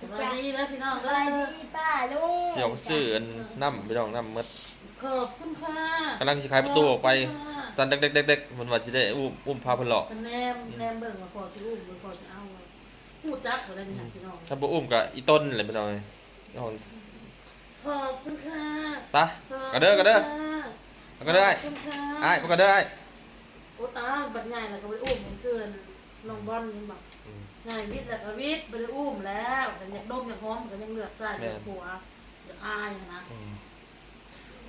สบายดีแล้วพี่น้องสบาเยดีป้าลุงเสียวซื่อันน้ำพี่น้องน้ำหมดขอบคุณค่ะกำลังสิขายประตูออกไปจันเด็กๆๆๆมันว่าจะได้อุ้มอุ้มพาพันหลอกแนมแนมเบิ่งว่าพอสิอุ้มว่าพอสิเอาไว้หูจักอะไรนี่พี่น้องถ้าบ่อุ้มก็อีต้นแหละพี่น้องขอบคุณค่ะตะกระเด้อกระเด้อเอาก็เด้อขอบคุณค่ะอ้ก็เด้ออ้ายโอ้ตายบัดใหญ่แล้วก็ไปอุ้มเหมือนเกินน้องบอลนี่บบ นายวิทย์แล้วก็วิทย์ไปเลยอุ้มแล้วก็อยังดมยังหอมก็ยังเหลือดใส่เหลือหัวอยากอายนะอื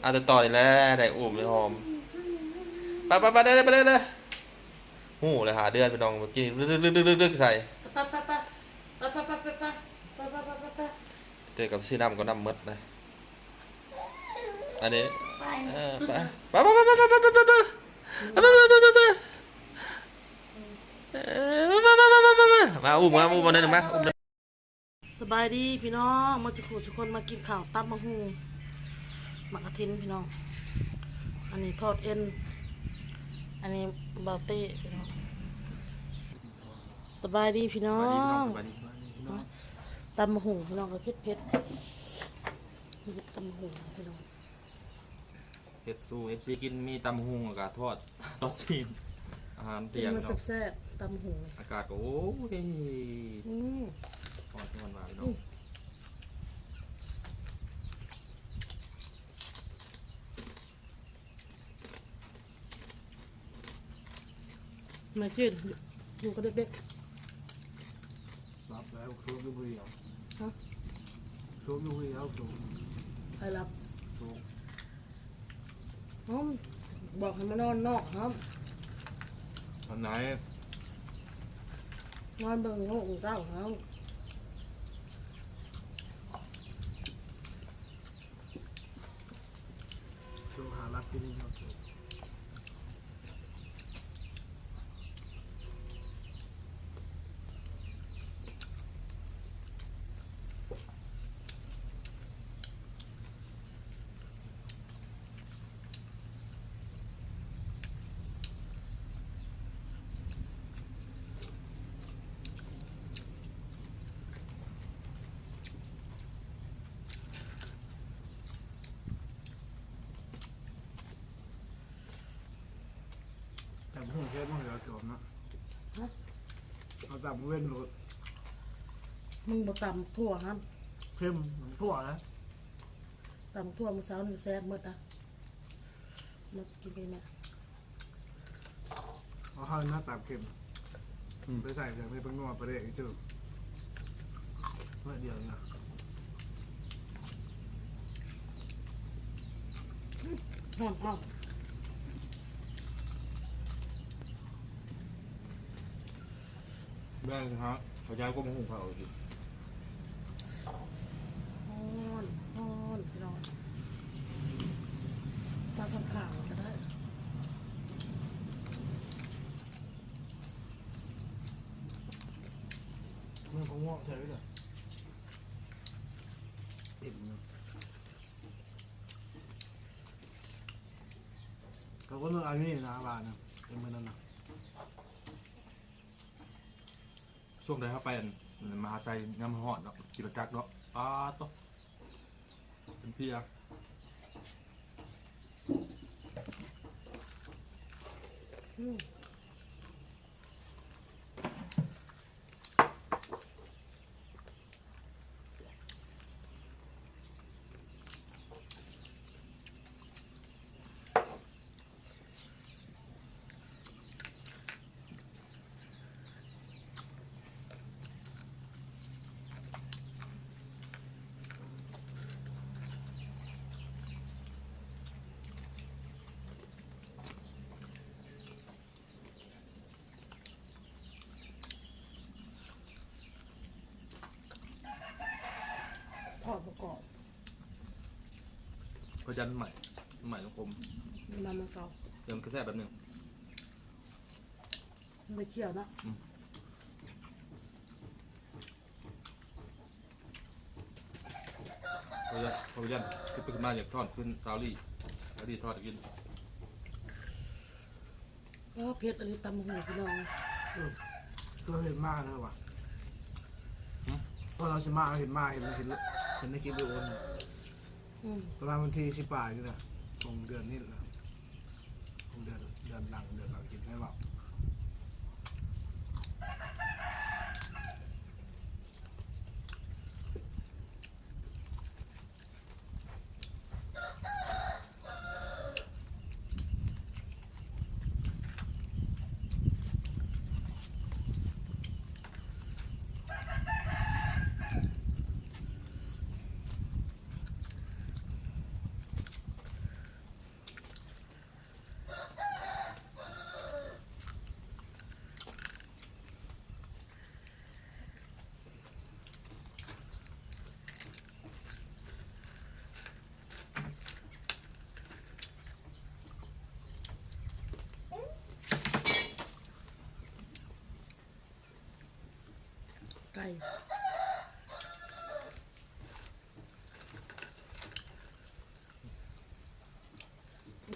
เอาแต่ต่อเลยแล้วได้อุ้มไม่หอมไปไปไปได้เลยไปได้เลยหูเลยหาเดือนไปนองกินเรื่อเรื่ลึกๆๆๆใส่ไปไปไปไปไปไปไปไปไปไปไปเจอกับซีน้ำก็น้ำมดนะอันนี้ไปไปไปไปไปไปไปไป มามามามาอุ้มมาอุ้มมาหนึ่งมาอุ้มสบายดีพี่น้องมาจุกุทุกคนมากินข้าวตับมะฮูหมักกระทินพี่น้อง อันนี้ทอดเอ็น อันนี้เบาเต้พี่น้องสบายดีพี่น้องตำมะฮูพี่น้องก็เผ็ดเผ็ดๆตำมะฮูพี่น้องเฮ็ดสู้เอฟซีกินมีตำหุงอากาศทอดทอดซีนอาหารกิเตีนยงมาเนาะแซ่บๆ ตำมะฮูอากาศก็โอ้ยอืมทอดทอดมาพี่น้องมาจืดอยู่กับเด็กรับแล้วโชว์ยูวีเอาฮะโชว์ยูวีเอาโชว์ๆไปรับโชว์ห้องบอกให้มานอนนอกครับอันไหน นอนเบิ่งโง่ของเจ้าเขาโชว์หารับที่นี่ครับโแต่ผมแค่ต้องเหลือจบนะเอาตับเว้นรถมึงบ่ตำทั่วครับเข้มเหมือนทั่วนะตำทั่วมื้อเช้านี่แซ่บหมดอะมากินไปแม่เอาข้าวหน้าตับเข้มไปใส่แต่ไม่เป็นงอประเดี๋ยวอีกจุดเมื่อเดียวนะหอมหอม แม่ฮะเขาย้ายก็มาหุงข้าวอีกฮอนฮอนพี่น้องปลาข้างข่าวก็ได้มันของงอกใช่ไหมเนี่ยอิ่มนะเขาก็เลือกอันนี้นะบานนะเป็นเหมือนนั้นนะ ช่วงใดเข้าไปอันมหาใจงามหอดเนาะกิโลจักรเนาะป้าตะเป็นเพียอืม ราะฉะนั้นใหม่ใหม่ลงคมน้ำมันเก่าเติมกระแสแบบหนึงไม่เคี่ยวเนาะเพราะฉะนั้นเพราะฉะนั้นคือเป็นมาอยากทอดขึ้นซาวลี่ซาวลี่ทอดให้กินก็เพชรอันนี้ตำหูพี่น้องก็เห็นมากนะว่ะพอเราชิมาเห็นมากเห็นเห็นเห็นในคลิปวิดีโอนะ อืมประมาณวันที่สิบปลายนี่นะของเดือนนี้นะของเดือนเดือนหลังเดือนหลังกินให้เปล่าไก่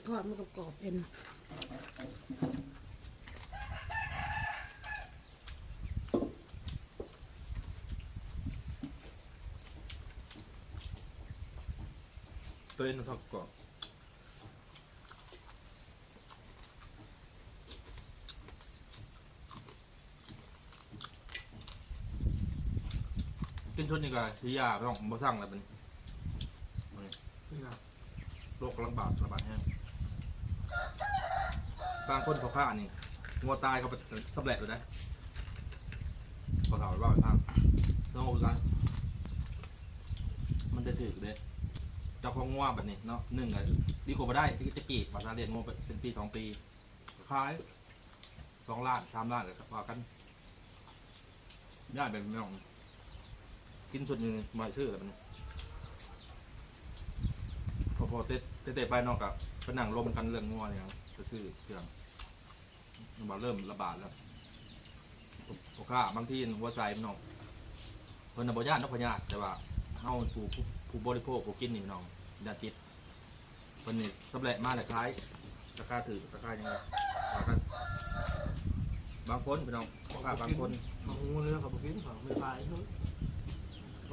ทอดมันกรอบเป็นตัวเองทอดกรอบ กินชนนี่ก็ที่ยาต้องบ่สั่งแล้วเป็นนี่นะโรคระบาดระบาดแห้งบางคนเขาฆ่านี่งัวตายเขาไปสำเร็จเลยนะพอถามว่าไปทางต้องเอากันมันจะถือเลยเจ้าของงัวแบบนี้เนาะหนึ่งอะดีกว่าบ่ได้ที่จะกรีดภาษาเรียนงัวเป็นปีสองปีขายสองล้านสามล้านเลยว่ากันได้แบบไม่ต้อง กินส่วนหนึ่งมาชื่ออะไรมันพอพอเตะเตะไปนอกกับผนังลมกันเรื่องงัวเนี่ยครับจะซื้อเครื่องมาเริ่มระบาดแล้วโอเคบางที่หัวใจมันนองเพิ่นบ่ญาตินกพญาติแต่ว่าเฮาผู้ผู้บริโภคผู้กินนี่น้องญาติติดเพิ่นนี่สำเร็จมาแล้วคล้ายราคาถือราคายังไงว่ากันบางคนพี่น้องพ่อค้าบางคนของงูเรือกับบุกินของไม่ปลายเท่า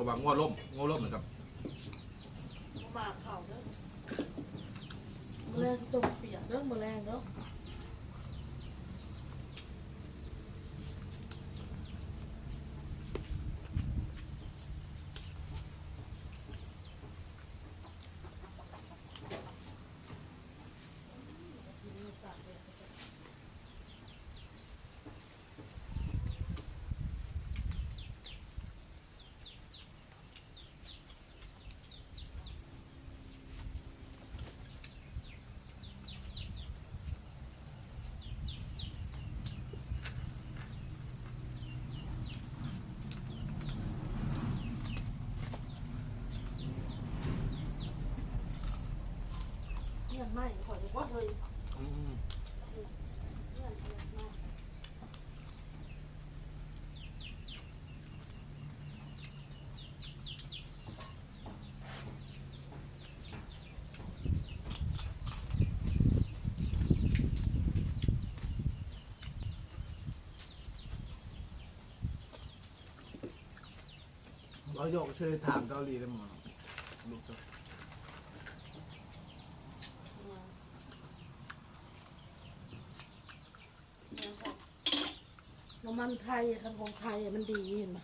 ราะว่าง้อล่มง้อล่มเหมือนกับมาเข่าเด้อแมลงตัวเปียกเด้อแมลงเด้อ เงี้ยไม่ขอจะว่า เลยอืมเงี้ยเงี้ยไม่เราโยกซื้อถามเกาหลีได้หมดลูกเจ้า น้ำมันไทยครับของไทยอะมันดีเห็นไหม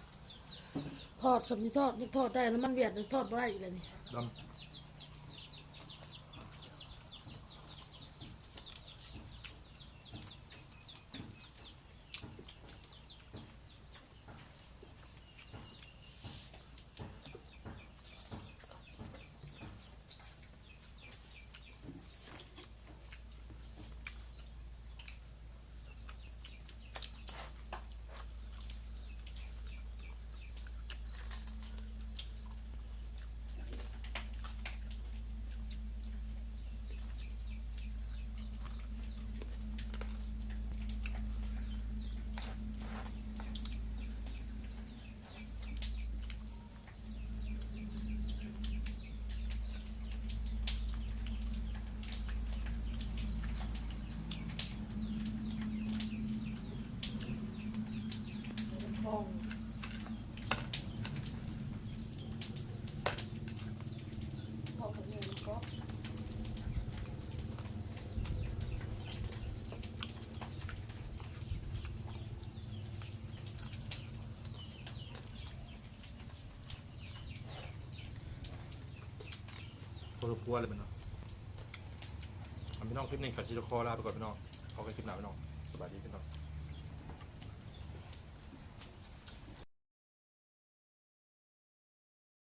ทอดสำนีทอดนี่ทอดได้น้ำมันเวียดนี่ทอดไม่ได้อีกเลยนี่ ดำ สมควรเลยพี่น้องพี่น้องคลิปนี้กับชิโคอลาไปก่อนพี่น้องเอาไปคลิปหน้าพี่น้องสวัสดีพี่น้อง